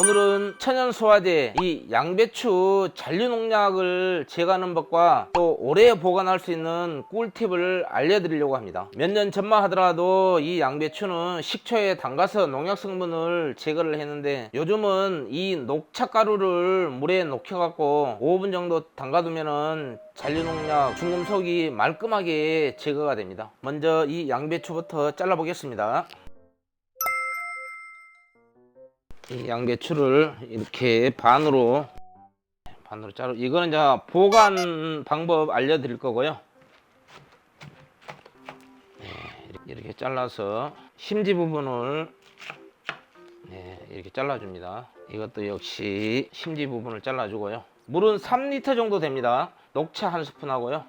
오늘은 천연 소화제 이 양배추 잔류 농약을 제거하는 법과 또 오래 보관할 수 있는 꿀팁을 알려드리려고 합니다. 몇 년 전만 하더라도 이 양배추는 식초에 담가서 농약 성분을 제거를 했는데 요즘은 이 녹차가루를 물에 녹여갖고 5분 정도 담가두면은 잔류 농약 중금속이 말끔하게 제거가 됩니다. 먼저 이 양배추부터 잘라보겠습니다. 이 양배추를 이렇게 반으로 반으로 자르 이거는 이제 보관 방법 알려드릴 거고요. 네, 이렇게 잘라서 심지 부분을 네, 이렇게 잘라줍니다. 이것도 역시 심지 부분을 잘라주고요. 물은 3리터 정도 됩니다. 녹차 한 스푼 하고요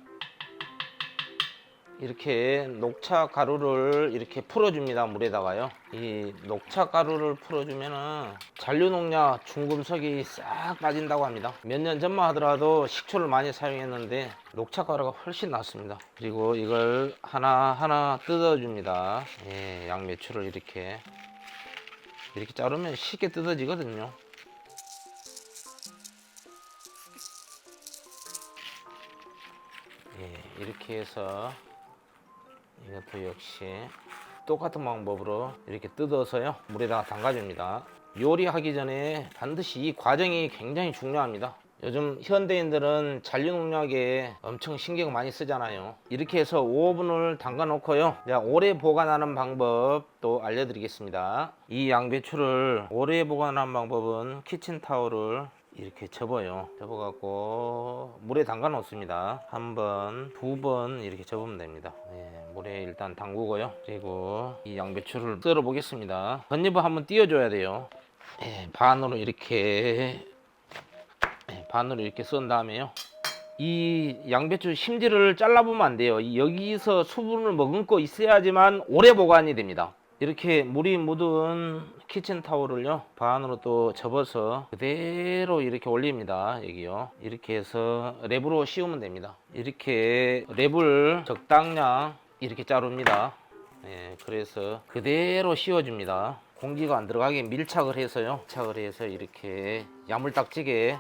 이렇게 녹차 가루를 이렇게 풀어줍니다 물에다가요. 이 녹차 가루를 풀어주면은 잔류 농약 중금속이 싹 빠진다고 합니다. 몇 년 전만 하더라도 식초를 많이 사용했는데 녹차 가루가 훨씬 낫습니다. 그리고 이걸 하나하나 뜯어줍니다. 예, 양배추를 이렇게. 이렇게 자르면 쉽게 뜯어지거든요. 예, 이렇게 해서 이것도 역시 똑같은 방법으로 이렇게 뜯어서요. 물에다가 담가줍니다. 요리하기 전에 반드시 이 과정이 굉장히 중요합니다. 요즘 현대인들은 잔류 농약에 엄청 신경 많이 쓰잖아요. 이렇게 해서 5분을 담가 놓고요. 자, 오래 보관하는 방법 또 알려드리겠습니다. 이 양배추를 오래 보관하는 방법은 키친타올을 이렇게 접어요. 접어 갖고 물에 담가 놓습니다. 한 번, 두 번 이렇게 접으면 됩니다. 예, 물에 일단 담그고요. 그리고 이 양배추를 썰어 보겠습니다. 덧잎을 한번 띄워 줘야 돼요. 예, 반으로 이렇게 예, 반으로 이렇게 썬 다음에요. 이 양배추 심지를 잘라보면 안 돼요. 이 여기서 수분을 머금고 있어야지만 오래 보관이 됩니다 이렇게 물이 묻은 키친 타올을요 반으로 또 접어서 그대로 이렇게 올립니다. 여기요. 이렇게 해서 랩으로 씌우면 됩니다. 이렇게 랩을 적당량 이렇게 자릅니다. 예, 그래서 그대로 씌워줍니다. 공기가 안 들어가게 밀착을 해서요. 밀착을 해서 이렇게 야물딱지게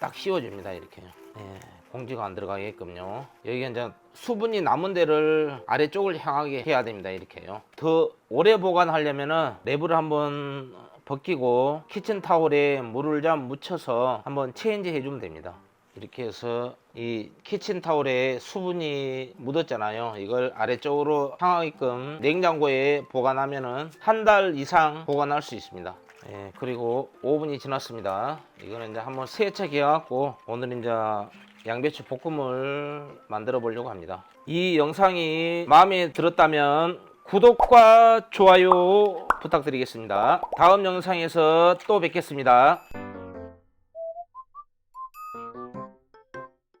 딱 씌워줍니다 이렇게. 예, 공기가 안 들어가게끔요. 여기 이제 수분이 남은 데를 아래쪽을 향하게 해야 됩니다 이렇게요. 더 오래 보관하려면은 랩을 한번 벗기고 키친타올에 물을 좀 묻혀서 한번 체인지 해주면 됩니다. 이렇게 해서 이 키친타올에 수분이 묻었잖아요. 이걸 아래쪽으로 향하게끔 냉장고에 보관하면은 한 달 이상 보관할 수 있습니다. 예, 그리고 5분이 지났습니다. 이거는 이제 한번 세차게 해갖고 오늘 이제 양배추 볶음을 만들어 보려고 합니다. 이 영상이 마음에 들었다면 구독과 좋아요 부탁드리겠습니다. 다음 영상에서 또 뵙겠습니다.